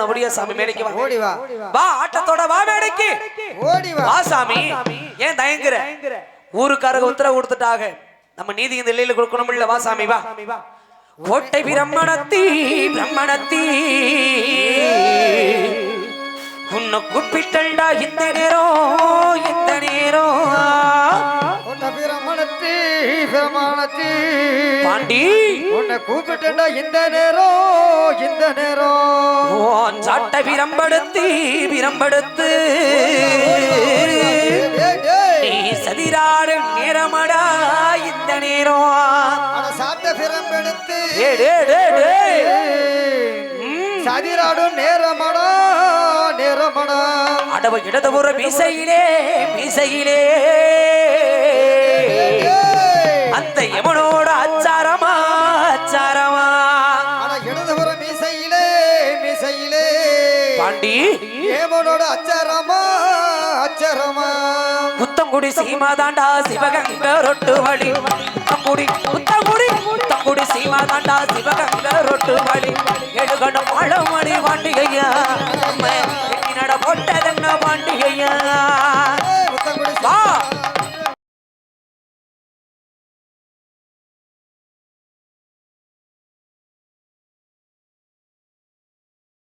அப்படியே சாமி மேடைக்கு வா. ஓடி வா. வா ஆட்டத்தோட வா மேடைக்கு. ஓடி வா. வா சாமி. ஏன் தயங்குற? ஊருக்காரங்க உத்தரவு கொடுத்துட்டாங்க. நம்ம நீதி இந்த இல்லையில கொடுக்கணும் இல்ல. வா சாமி வா. கோட்டை பிரம்மணத்தி பிரம்மணத்தி. உன்னை கூப்பிட்டண்டா இந்த நேரம் இந்த நேரம். உன்னை பிரமணத்தி பிரமாணத்தி பாண்டி. உன்னை கூப்பிட்டா இந்த நேரம் இந்த நேரம். சாட்டை பிரம்படுத்தி பிரம்படுத்து. சதிராடு நேரமடா இந்த நேரம். சாட்ட பிரம்பெடுத்து. சதிராடும் நேரமடா நேரமடா. அடவ இடதுபுற மீசையிலே மீசையிலே. பாண்டி. ஏமனோட அச்சரமா அச்சரமா. புத்தங்குடி சீமா தாண்டா சிவகங்க ரொட்டு வழி. புத்தங்குடி புத்தங்குடி புத்தங்குடி சீமா தாண்டா சிவகங்க ரொட்டு வழி. எழுகண்ட மழமணி பாண்டிகையா நட போட்டதென்ன பாண்டிகையா